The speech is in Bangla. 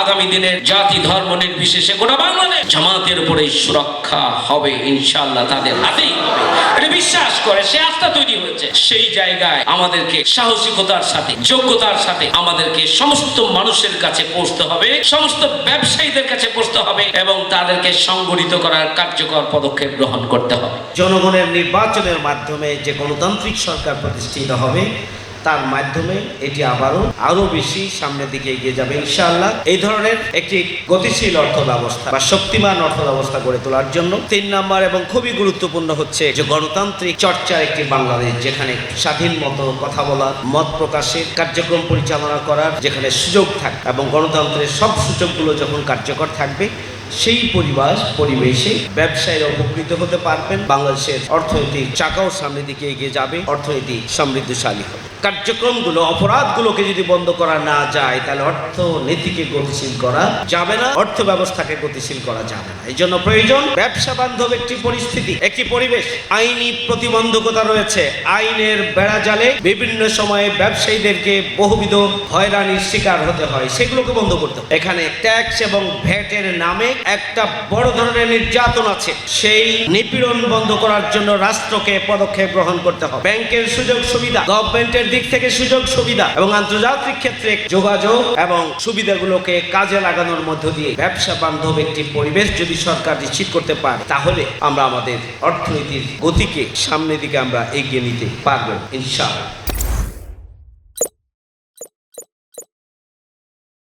আগামী দিনের জাতি ধর্ম নির্বিশেষে গোটা বাংলাদেশ জামাতের উপরে সুরক্ষা হবে ইনশাল্লাহ তাদের হাতেই এটা বিশ্বাস করে, সে আস্থা তৈরি হয়েছে। সেই জায়গায় আমাদেরকে সাহসিকতার সাথে, যোগ্যতার সাথে আমাদেরকে সমস্ত মানুষের কাছে পৌঁছতে হবে, সমস্ত ব্যবসায়ীদের কাছে পৌঁছতে হবে এবং তাদেরকে সংগঠিত করার কার্যকর পদক্ষেপ গ্রহণ করতে হবে। জনগণের নির্বাচনের মাধ্যমে যে গণতান্ত্রিক সরকার প্রতিষ্ঠিত হবে তার মাধ্যমে এটি আবারও আরও বেশি সামনের দিকে এগিয়ে যাবে, ইনশাআল্লাহ। এই ধরনের একটি গতিশীল অর্থ ব্যবস্থা বা শক্তিমান অর্থ ব্যবস্থা গড়ে তোলার জন্য তিন নাম্বার এবং খুবই গুরুত্বপূর্ণ হচ্ছে যে গণতান্ত্রিক চর্চার একটি বাংলাদেশ, যেখানে স্বাধীন মতো কথা বলার, মত প্রকাশের, কার্যক্রম পরিচালনা করার যেখানে সুযোগ থাকবে এবং গণতন্ত্রের সব সূচকগুলো যখন কার্যকর থাকবে সেই পরিবেশ, পরিবেশে ব্যবসায়ীরা উপকৃত হতে পারবেন। বাংলাদেশের অর্থনৈতিক চাকাও সামনের দিকে এগিয়ে যাবে, অর্থনীতি সমৃদ্ধশালী হবে। কার্যক্রমগুলো, অপরাধগুলোকে যদি বন্ধ করা না যায়, তাহলে অর্থনীতিকে গতিশীল করা যাবে না অর্থ ব্যবস্থাকে গতিশীল করা যাবে না। এই জন্য প্রয়োজন ব্যবসা বান্ধব একটি পরিস্থিতি, একটি পরিবেশ। আইনি প্রতিবন্ধকতা রয়েছে, আইনের বেড়া জালে বিভিন্ন সময়ে ব্যবসায়ীদেরকে বহুবিধ হয়রানির শিকার হতে হয়, সেগুলোকে বন্ধ করতে এখানে ট্যাক্স এবং ভ্যাটের নামে একটা বড় ধরনের নির্যাতন আছে। সেই নিপীড়ন বন্ধ করার জন্য রাষ্ট্রকে পদক্ষেপ গ্রহণ করতে হবে। ব্যাংকের সুযোগ সুবিধা, গভর্নমেন্টের দিক থেকে সুযোগ সুবিধা এবং আন্তর্জাতিক ক্ষেত্রে যোগাযোগ এবং সুবিধাগুলোকে কাজে লাগানোর মধ্য দিয়ে ব্যবসা বান্ধব একটি পরিবেশ যদি সরকার নিশ্চিত করতে পারে, তাহলে আমরা আমাদের অর্থনীতির গতিকে সামনের দিকে আমরা এগিয়ে নিতে পারব, ইনশাআল্লাহ।